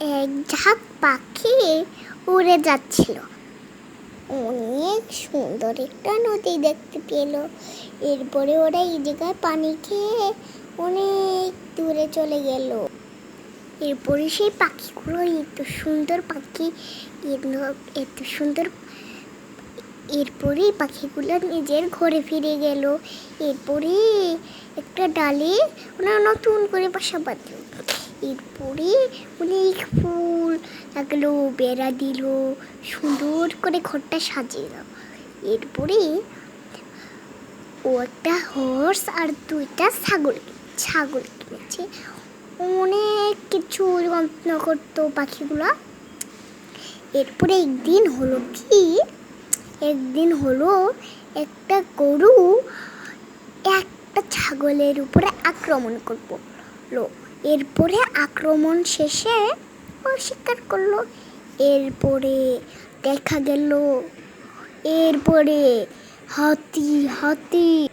এক ঝাঁক পাখি উড়ে যাচ্ছিল। অনেক সুন্দর একটা নদী দেখতে পেল। এরপরে ওরা এই জায়গায় পানি খেয়ে অনেক দূরে চলে গেল। এরপরে সেই পাখিগুলো এত সুন্দর পাখি এত- সুন্দর এরপরে পাখিগুলো নিজের ঘরে ফিরে গেল। এরপরে একটা ডালে ওরা নতুন করে বাসা বাঁধল এরপরে অনেক ফুল লাগল, বেড়া দিল, সুন্দর করে ঘরটা সাজিয়ে দাও এরপরে ও একটা হর্স আর দুইটা ছাগল ছাগল কিনেছে। অনেক কিছু যত্ন করতো পাখিগুলা। এরপরে একদিন হলো কি, একদিন হলো একটা গরু একটা ছাগলের উপরে আক্রমণ করব এরপরে আক্রমণ শেষে অস্বীকার স্বীকার করল। এরপরে দেখা গেল এরপরে হাতি হাতি।